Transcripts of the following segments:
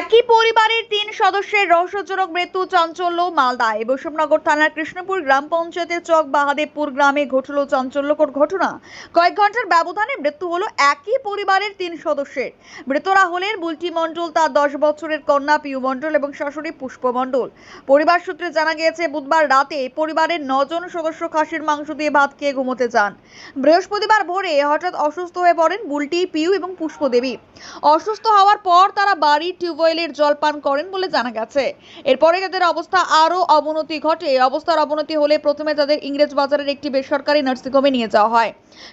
একই পরিবারের তিন সদস্যের রহস্যজনক মৃত্যু চাঞ্চল্য মালদায়। বৈষ্ণবনগর থানার কৃষ্ণপুর গ্রাম পঞ্চায়েতের চক বাহাদেবপুর গ্রামে ঘটল চাঞ্চল্যকর ঘটনা। কয়েক ঘণ্টার ব্যবধানে মৃত্যু হলো একই পরিবারের তিন সদস্যের। মৃতরা হলেন বুলটি মণ্ডল, তার দশ বছরের কন্যা পিউ মণ্ডল এবং শাশুড়ি পুষ্প মণ্ডল। পরিবার সূত্রে জানা গিয়েছে, বুধবার রাতে পরিবারের নজন সদস্য খাসির মাংস দিয়ে ভাত খেয়ে ঘুমোতে যান। বৃহস্পতিবার ভোরে হঠাৎ অসুস্থ হয়ে পড়েন বুলটি, পিউ এবং পুষ্পদেবী। অসুস্থ হওয়ার পর তারা বাড়ির টিউবওয়েলের জল পান করেন বলে জানা গেছে। এরপরে তাদের অবস্থা আরও অবনতি ঘটে। অবস্থার অবনতি হলে প্রথমে তাদের ইংরেজ বাজারের একটি বেসরকারি নার্সিংহোমে নিয়ে যাওয়া হয়।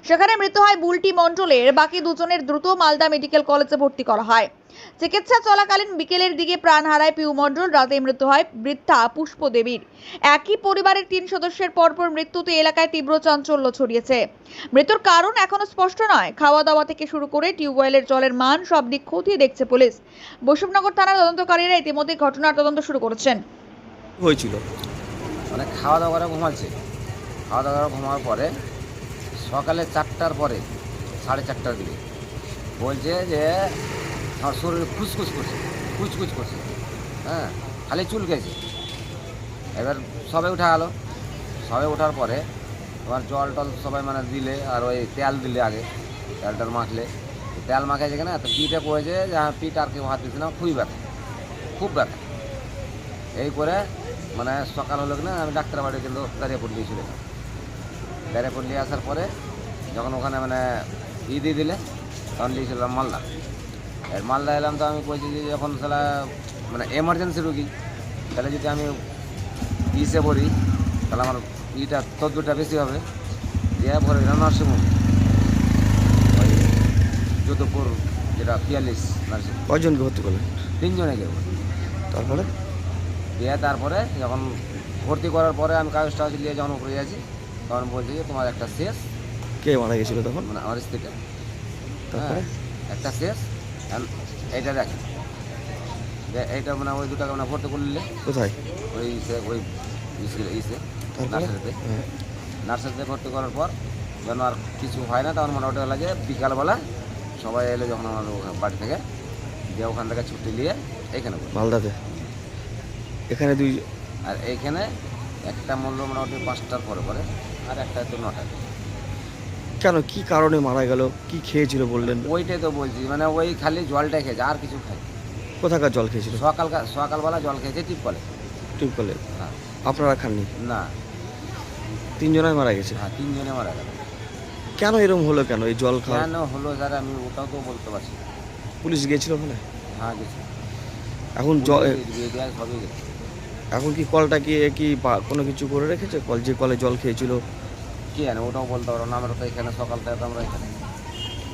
সেখানে মৃত্যু হয় বুলটি মণ্ডলের। বাকি দুজনের দ্রুত মালদা মেডিকেল কলেজে ভর্তি করা হয়। চিকিৎসা চলাকালীন বিকেলের দিকে প্রাণ হারায় পিউ মণ্ডল রাতে মৃত্যু হয় বৃদ্ধা পুষ্পদেবীর একই পরিবারের তিন সদস্যের পরপর মৃত্যুতে এলাকায় তীব্র চাঞ্চল্য ছড়িয়েছে। মৃত্যুর কারণ এখনও স্পষ্ট নয়। খাওয়া দাওয়া থেকে শুরু করে টিউবওয়েলের জলের মান সব দিক খতিয়ে দেখছে পুলিশ। বৈষ্ণবনগর থানার তদন্তকারীরা ইতিমধ্যে ঘটনার তদন্ত শুরু করেছেন। হয়েছিল। মানে খাওয়া দাওয়া করে ঘুমাচ্ছে। খাওয়া দাওয়া করে ঘুমানোর পরে সকালে চারটার পরে, সাড়ে চারটার দিকে। বলছে যে, আমার শরীরে খুসখুস করছে কুচকুচ করছে। হ্যাঁ খালি চুল গেছে। এবার সবে উঠা গেলো। সবে ওঠার পরে তোমার জল টল সবাই মানে দিলে, আর ওই তেল দিলে আগে তেল টল মাখলে। তেল মাখে যেখানে তো পিঠে পড়েছে, যে হ্যাঁ পিঠ আর কেউ হাত দিচ্ছে না, খুবই ব্যথা, খুব ব্যথা। এই করে মানে সকাল হলো কিনা, আমি ডাক্তার বাড়ি কিন্তু দাঁড়িয়ে পড়ে ছিল দাঁড়িয়ে নিয়ে আসার পরে যখন ওখানে মানে ই দিয়ে দিলে তখন দিয়েছিলাম মালদা। এর মালদা এলাম তো আমি বলছি যে যখন সেটা মানে এমার্জেন্সি রুগী তাহলে যদি আমি ইসে পড়ি তাহলে আমার ইটা তদ্দুরটা বেশি হবে। দিয়ে পরে দিলাম নার্সিংহোম। ওই যোধপুর যেটা পিয়াল্লিশ নার্সিং। কয়জনকে ভর্তি করলেন? তিনজনে গেল তারপরে? দিয়ে তারপরে যখন ভর্তি করার পরে আমি কাগজ টাগজ নিয়ে যখন উপরে যাচ্ছি তখন বলছে যে তোমার একটা শেষ। কে মারা গেছিল তখন? মানে আমার স্ত্রীটা তারপরে? হ্যাঁ, একটা শেষ। দেখেন। যে এইটা মানে ওই দুটাকে মানে ভর্তি করলে কোথায়? ওই ইসে ওই ইসে ইসে নার্সারিতে। হ্যাঁ। নার্সারিতে ভর্তি করার পর যেন আর কিছু হয় না তখন মোটামুটি হলো যে বিকালবেলা সবাই এলো যখন আমার বাড়ি থেকে দিয়ে ওখান থেকে ছুটি নিয়ে এইখানে বসে। মালদাতে? এখানে দুই আর এইখানে একটা মূল্য মোটামুটি পাঁচটার পরে পরে। আর একটা তো নটা। কেন? কি কারণে মারা গেল? কি খেয়েছিল বললেন? ওইটাই তো বলছি মানে ওই খালি জলটাই খেয়েছে আর কিছু খাই কোথাকার জল খেয়েছিল? সকাল সকালবেলা জল খেয়েছে টিপ কলে টিউবকলে হ্যাঁ। আপনারা খাননি? না। তিনজনাই মারা গেছে? হ্যাঁ তিনজনে মারা গেল। কেন এরকম হলো কেন? এই জল খাওয়া কেন হলো স্যার আমি ওটাও তো বলতে পারছি পুলিশ গিয়েছিল ওখানে? হ্যাঁ গেছি এখন জল সবই গেছে। এখন কি কলটা কি কি কোনো কিছু করে রেখেছে? কল যে কলে জল খেয়েছিল? কি জানে ওটাও বলতে পারো না আমরা তো এখানে সকাল থেকে আমরা এখানে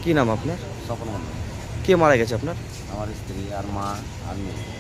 কী নাম আপনার? স্বপন মন্ডল কে মারা গেছে আপনার? আমার স্ত্রী আর মা আর মেয়ে।